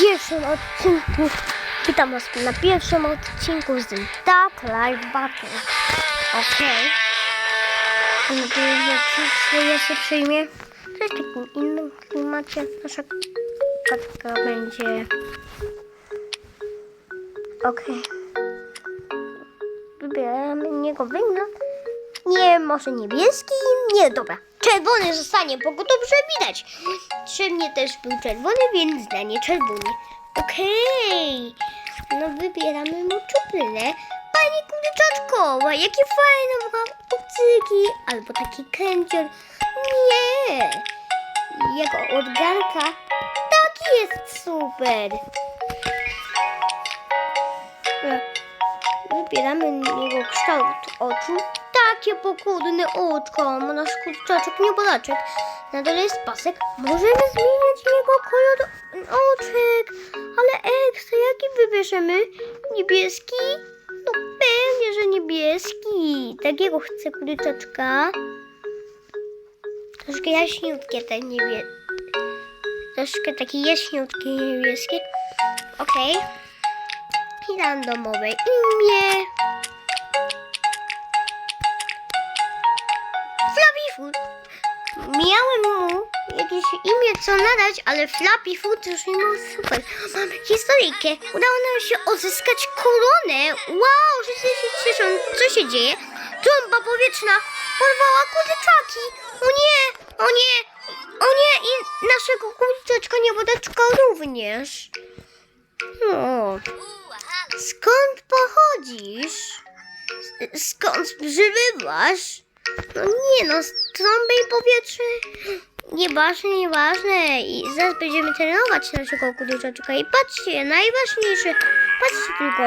pierwszym odcinku. Witam was na pierwszym odcinku z That Live Battle. Okej. Mam nadzieję, że wszystko się przyjmie. W takim innym klimacie. Nasza katka będzie... Okej. Wybieramy niego wygląd. Nie, może niebieski? Nie, dobra. Czerwony zostanie, bo go dobrze widać. Przy mnie też był czerwony, więc dla nie czerwony. Okej. No wybieramy mu czuprynę. Pani kurczaczkowa, jakie fajne ma kucyki. Albo taki kęcior. Nie. Jego odgarka. Tak jest super. E, Wybieramy jego kształt oczu. Takie pokorne oczko. Ma nasz kurczaczek nieboraczek. Na dole jest pasek. Możemy zmieniać jego kolor oczek. Ale ekstra, jaki wybierzemy? Niebieski? No pewnie, że niebieski. Takiego chcę kurczaczka. Troszkę jaśniutkie te niebie... Troszkę takie jaśniutkie niebieskie. Okej. I randomowe imię. Miałem mu jakieś imię co nadać, ale Flappy Food już nie był super. Mam historyjkę. Udało nam się odzyskać koronę. Wow, wszyscy się cieszą. Co się dzieje? Trąba powietrzna porwała kurczaki. O nie, o nie, o nie i naszego kurczaczka niebodaczka również. O. Skąd pochodzisz? Skąd przybywasz? No nie no, trąby i powietrze. Nieważne, nieważne. I zaraz będziemy trenować naszego kurczaczka. I patrzcie, najważniejsze. Patrzcie tylko.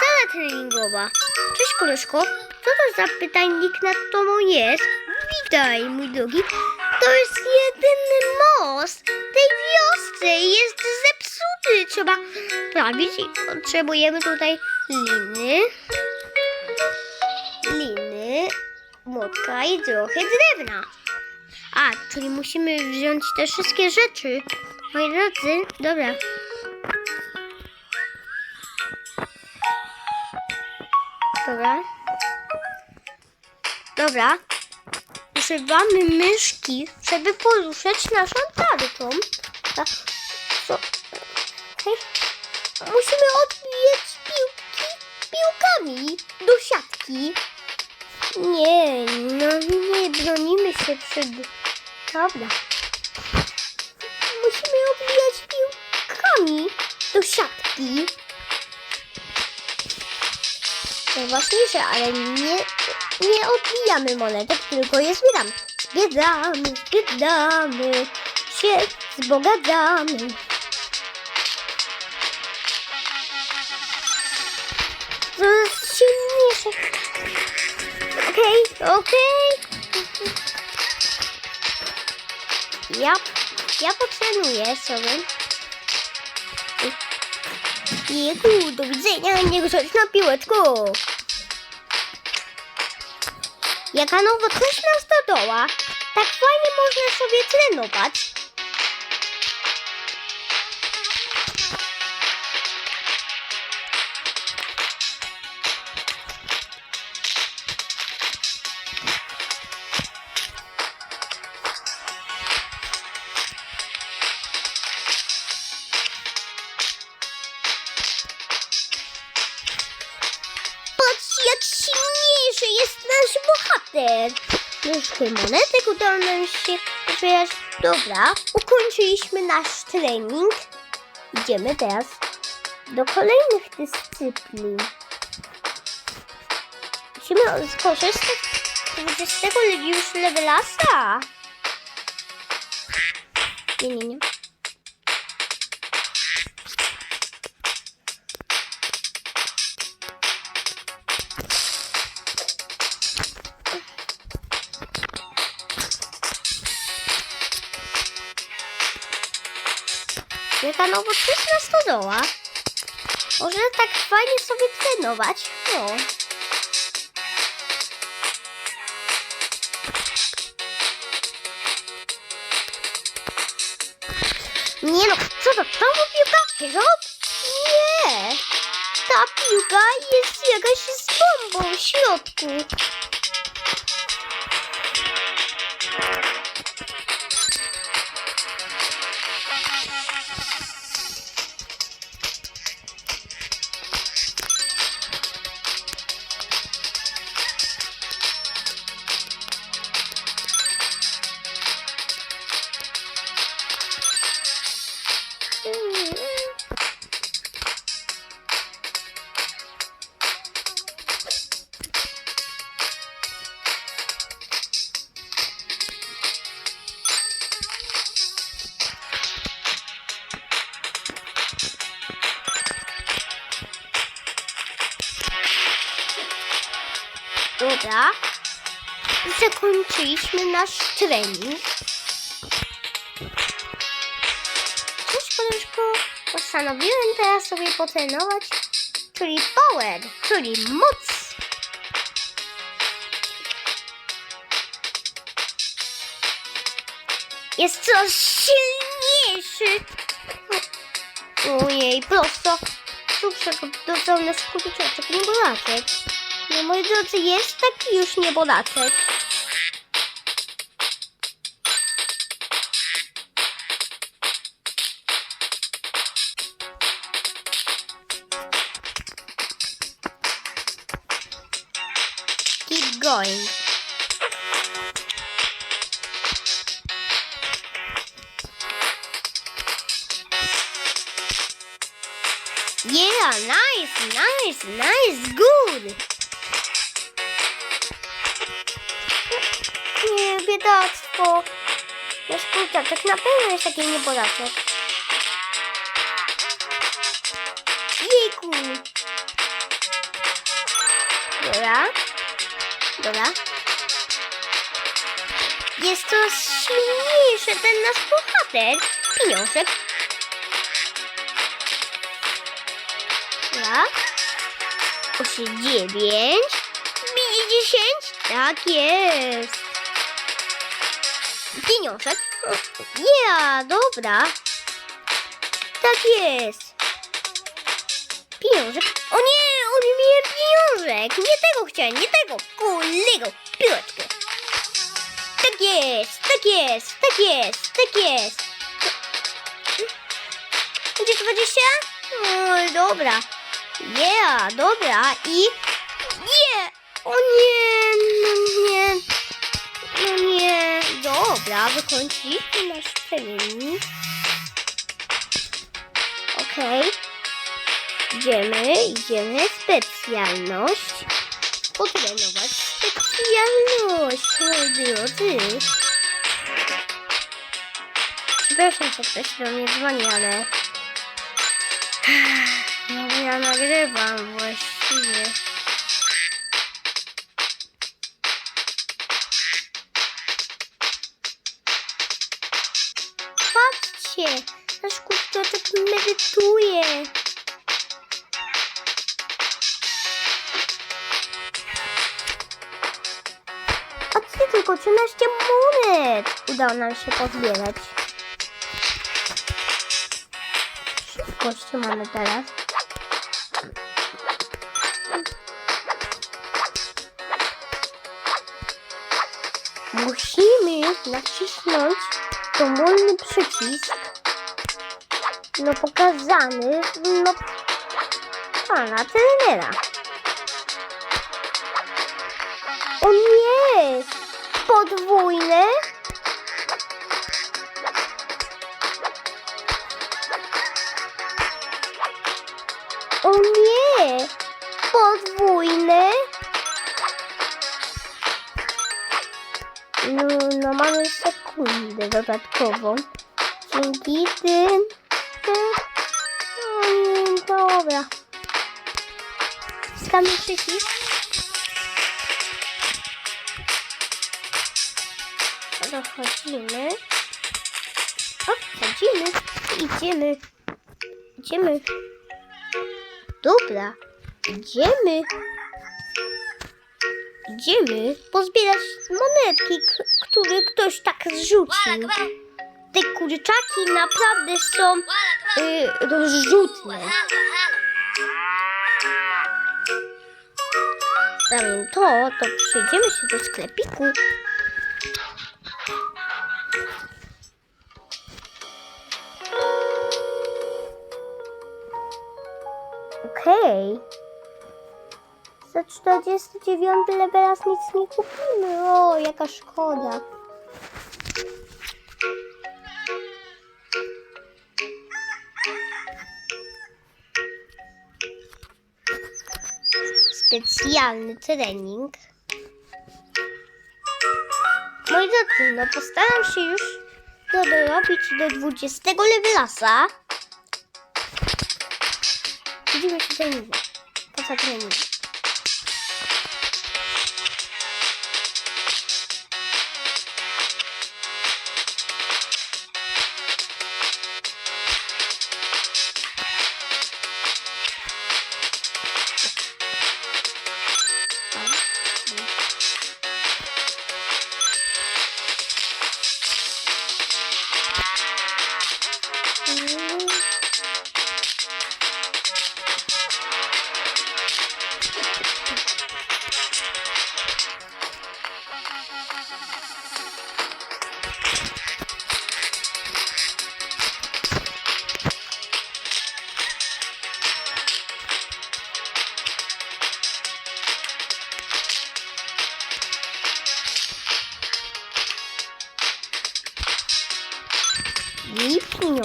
Sala treningowa. Cześć koleżko. Co to za pytajnik nad tobą jest? Witaj, mój drogi. To jest jedyny most tej wiosce. Jest zepsuty. Trzeba prawić potrzebujemy tutaj. Liny, i trochę drewna. A, czyli musimy wziąć te wszystkie rzeczy. Moi drodzy, dobra. Dobra. Dobra. Używamy myszki, żeby poruszać naszą tarczą. Tak. Co? Musimy odbijać piłki piłkami do siatki. Nie, no nie bronimy się przed... Dobra. Musimy odbijać piłkami do siatki. Najważniejsze, ale nie, nie odbijamy monetek, tylko je zbieramy. Zbieramy, zbieramy, się zbogacamy. Okej, okej. Ja, ja potrenuję sobie. Jeku, do widzenia, niegrzeczna piłeczko. Jaka nowoczesna stodoła. Tak fajnie można sobie trenować. Bohater. Troszkę monetek udało nam się zbierać. Dobra, ukończyliśmy nasz trening. Idziemy teraz do kolejnych dyscyplin. Musimy skorzystać z 20 już levelasa. Nie, nie, nie. Nowoczesna stodoła. Może tak fajnie sobie trenować. No. Nie no, co to? Znowu piłka? Sierop? Nie. Ta piłka jest jakaś z bombą w środku. Dobra. Zakończyliśmy nasz trening. Cóż, koleżko, postanowiłem teraz sobie potrenować, czyli power, czyli moc. Jest coraz silniejszy. Ojej, prosto. Super, dodał nasz kurczaczek, niebolaczek. No moi drodzy, jest taki już niebolaczek. Keep going. Yeah, nice, nice, nice, good. Biedactwo. Nasz kurczaczek na pewno jest taki niebolaczek. Jejku. Dobra. Dobra. Jest to śmieszniejsze, ten nasz bohater. Pieniążek. Dobra. Osiem dziewięć. Bije dziesięć. Tak jest. Pieniążek. Ja, dobra. Tak jest. Pieniążek. O nie, odbiję pieniążek. Nie tego chciałem, nie tego. Kolego, piłeczkę. Tak jest, tak jest, tak jest, tak jest. Gdzie 20? Oj, dobra. Yeah, dobra. I... Nie! O nie, no nie. No nie. Dobra, wykończyliśmy nasz trening. Okej. Idziemy, idziemy. Specjalność. Potrenować specjalność, moi drodzy. Przepraszam, że ktoś do mnie dzwoni, ale... No ja nagrywam właściwie. Patrzcie, nasz kurczaczek medytuje. Patrzcie tylko, 13 monet udało nam się pozbierać. Szybkości mamy teraz. Musimy nacisnąć dowolny przycisk no pokazany no pana trenera. O nie! Podwójne? O nie! Podwójne? No, no mamy sekundę dodatkową. Dzięki tym. Tym- O nie, dobra. Wciskamy przycisk. Dochodzimy. O, chodzimy. Idziemy. Idziemy. Dobra. Idziemy. Idziemy pozbierać monetki, które ktoś tak zrzucił. Te kurczaki naprawdę są y, rozrzutne. Zanim to, to przejdziemy się do sklepiku. Okej. Za 49 levelas nic nie kupimy. O, jaka szkoda. Specjalny trening. Moi drodzy, no postaram się już to dorobić do 20 levelasa. Widzimy się w treningu. Po co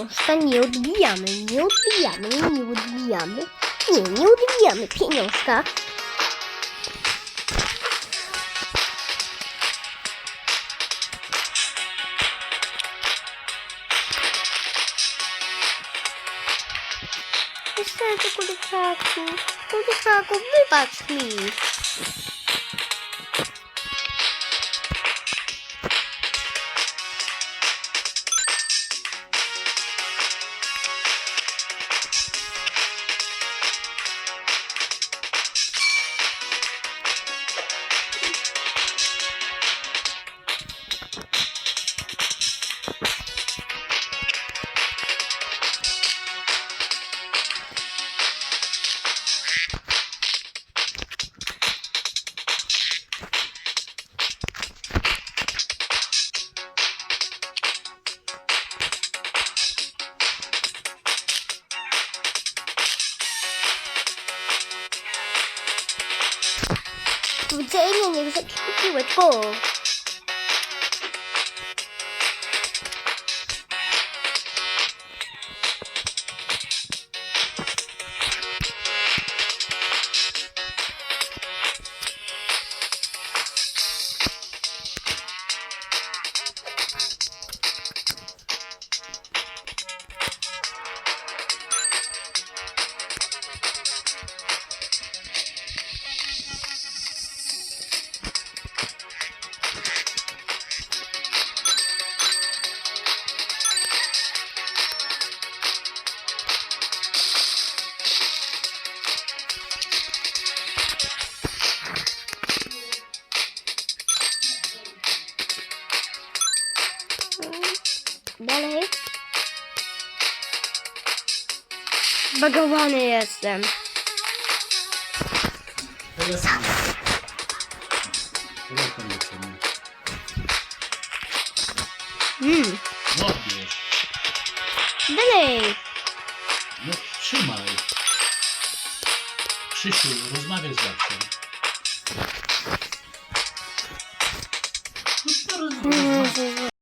trening? I pieniążka nie odbijamy, nie odbijamy, nie odbijamy. Nie, nie odbijamy pieniążka. Niestety, kurczaku, kurczaku, wybacz mi. Widzenia nie zakupiłeś, bo... Bagowany jestem. Mm. No bierz. Dalej. No trzymaj. Krzysiu, rozmawiaj z